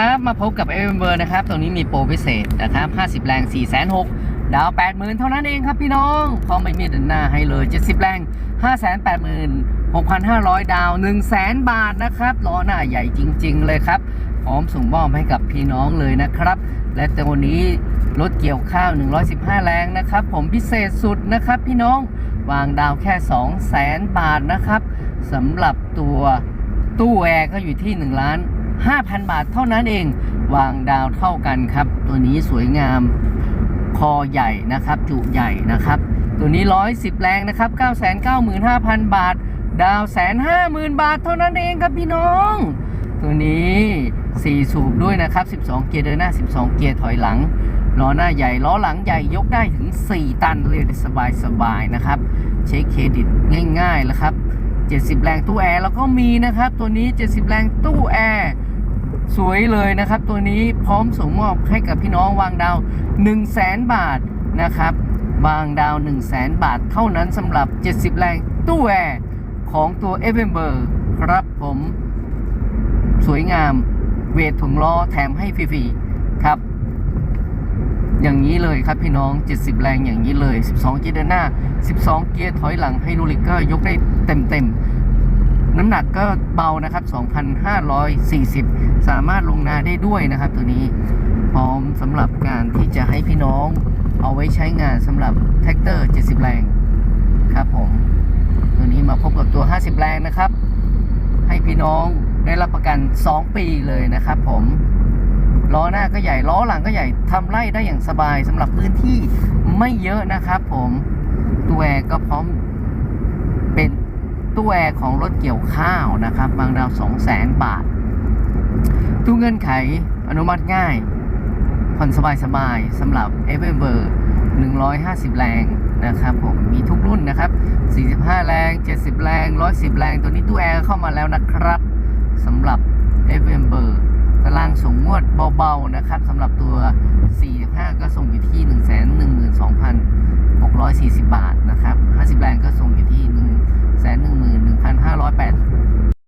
ครับมาพบกับเอเวอร์เบอร์นะครับ ตรงนี้มีโปรพิเศษนะครับ 50 แรง 4 6 0 0 0ดาว 80,000 เท่านั้นเองครับพี่น้องพร้อมไปมีดันหน้าให้เลย 70 แรง 586,500 ดาว 100,000 บาทนะครับล้อหน้าใหญ่จริง ๆ เลยครับ พร้อมส่งมอบให้กับพี่น้องเลยนะครับ และตัวนี้รถเกี่ยวข้าว 115 แรงนะครับ ผมพิเศษสุดนะครับพี่น้องวางดาวแค่ 200,000 บาทนะครับสำหรับตัวตู้แอร์ก็อยู่ที่1ล้าน 5,000 บาทเท่านั้นเอง วางดาวเท่ากันครับ ตัวนี้สวยงามคอใหญ่นะครับ จุใหญ่นะครับ ตัวนี้ 110 แรงนะครับ 995,000 บาท ดาวแสนห้าหมื่นบาทเท่านั้นเองครับพี่น้อง ตัวนี้ 4 สูบด้วยนะครับ 12 เกียร์เดินหน้า 12 เกียร์ถอยหลังล้อหน้าใหญ่ล้อหลังใหญ่ยกได้ถึง 4 ตันเลยสบายสบายๆนะครับ เช็คเครดิตง่ายๆแล้วครับ70 แรงตู้แอร์แล้วก็มีนะครับ ตัวนี้ 70 แรงตู้แอร์ สวยเลยนะครับ ตัวนี้พร้อมส่งมอบให้กับพี่น้องวางดาว 1 0 0 0 0แบาทนะครับวางดาว 1 0 0 0 0แบาทเท่านั้นสำหรับ 70 แรงตู้แอร์ของตัว e v e n b e r ครับผม สวยงาม เวทถุงล้อแถมให้ฟรีๆครับ อย่างนี้เลยครับพี่น้อง 70 แรงอย่างนี้เลย 12 เกียร์เดินหน้า 12 เกียร์ถอยหลังไฮดรอลิกก็ยกได้เต็มๆ น้ำหนักก็เบานะครับ 2,540 สามารถลงนาได้ด้วยนะครับตัวนี้ พร้อมสำหรับการที่จะให้พี่น้องเอาไว้ใช้งานสำหรับแท็กเตอร์ 70 แรงครับผม ตัวนี้มาพบกับตัว 50 แรงนะครับ ให้พี่น้องได้รับประกัน 2 ปีเลยนะครับผมล้อหน้าก็ใหญ่ล้อหลังก็ใหญ่ทำไล่ได้อย่างสบายสำหรับพื้นที่ไม่เยอะนะครับผมตัวแอร์ก็พร้อมเป็น ตู้แอร์ของรถเกี่ยวข้าวนะครับ บางดาว2 0 0แสนบาท ตู้เงื่อนไขอนุมัติง่าย ผ่อนสบายสบายสำหรับ f อเบอร์150 แรงนะครับผมมีทุกรุ่นนะครับ 45 แรง 70 แรง 110 แรง ตัวนี้ตู้แอร์เข้ามาแล้วนะครับสำหรับ f อเบอร์ตารางส่งงวดเบาๆนะครับสำหรับตัว 45 ก็ส่งอยู่ที่ 1 1 2 640 บาทนะครับ 50 แรงก็